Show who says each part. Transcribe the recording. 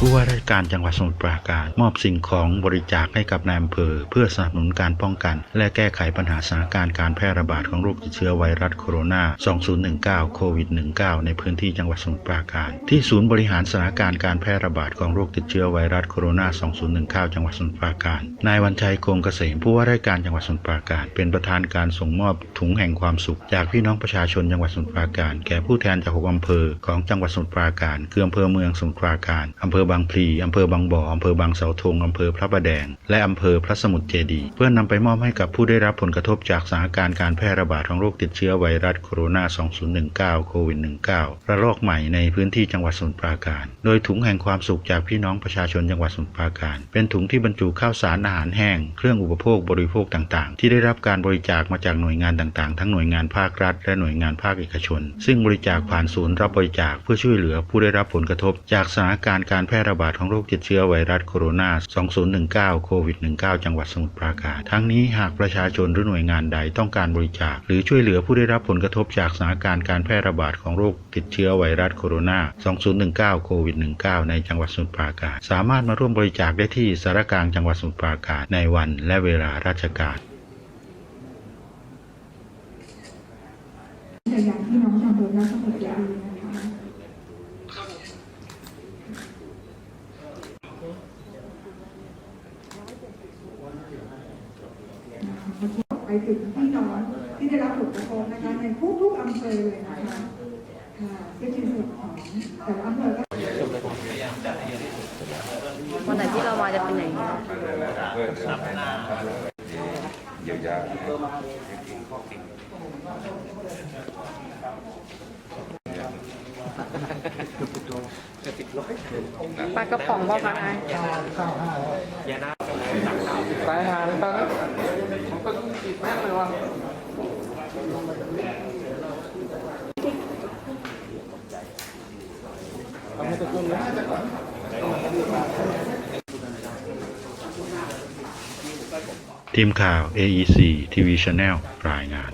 Speaker 1: ผู้ว่าราชการจังหวัดสมุทรปราการ มอบสิ่งของบริจาคให้กับนายอำเภอ เพื่อสนับสนุนการป้องกัน และแก้ไขปัญหาสถานการณ์การแพร่ระบาดของโรคติดเชื้อไวรัสโคโรนา 2019 โควิด 19 ในพื้นที่จังหวัดสมุทรปราการ ที่ศูนย์บริหารสถานการณ์การแพร่ระบาดของโรคติดเชื้อไวรัสโคโรนา 2019 จังหวัดสมุทรปราการ นายวันชัยคงเกษมผู้ว่าราชการจังหวัดสมุทรปราการ เป็นประธานการส่งมอบถุงแห่งความสุข จากพี่น้องประชาชนจังหวัดสมุทรปราการ แก่ผู้แทนจากหกอำเภอของจังหวัดสมุทรปราการคืออำเภอเมืองสมุทรปราการอำเภออบางพลีอำเภอบางบ่ออำเภอบางเสาธงอำเภอพระประแดง และอำเภอพระสมุทรเจดีย์เพื่อนำไปมอบให้กับผู้ได้รับผลกระทบจากสถานการณ์การแพร่ระบาดของโรคติดเชื้อไวรัสโคโรนา 2019 โควิด 19 ระลอกใหม่ในพื้นที่จังหวัดสมุทรปราการ โดยถุงแห่งความสุขจากพี่น้องประชาชนจังหวัดสมุทรปราการ เป็นถุงที่บรรจุข้าวสารอาหารแห้ง เครื่องอุปโภคบริโภคต่างๆ ที่ได้รับการบริจาคมาจากหน่วยงานต่างๆ ทั้งหน่วยงานภาครัฐ และหน่วยงานภาคเอกชน ซึ่งบริจาคผ่านศูนย์รับบริจาคเพื่อช่วยเหลือผู้ได้รับผลกระทบจากสถานการณ์การแพร่ร่ระบาดของโรคติดเชื้อไวรัสโคโรนา 2019 โควิด 19 จังหวัดสมุทรปราการ ทั้งนี้หากประชาชนหรือหน่วยงานใดต้องการบริจาค หรือช่วยเหลือผู้ได้รับผลกระทบจากสถานการณ์การแพร่ระบาดของโรคติดเชื้อไวรัสโคโรนา 2019 โควิด 19 ในจังหวัดสมุทรปราการ สามารถมาร่วมบริจาคได้ที่สารกลางจังหวัดสมุทรปราการในวันและเวลาราชการ
Speaker 2: พยายามที่น้องทำโดยรัฐสมุทรเจดีย์นะคะ ถึงพี่น้องที่ได้รับผลกระทบนะคะในทุกๆอำเภอเลยนะคะค่ะซึ่งในส่วนของแต่ละอำเภอก็
Speaker 3: วันไหนที่เรามาจะเป็นอย่างนี้
Speaker 4: เยียวยา
Speaker 3: ปลากระป๋องว่าคะนาย
Speaker 5: สาหางตอน เลยว่ะ
Speaker 1: ทีมข่าว AEC TV Channel รายงาน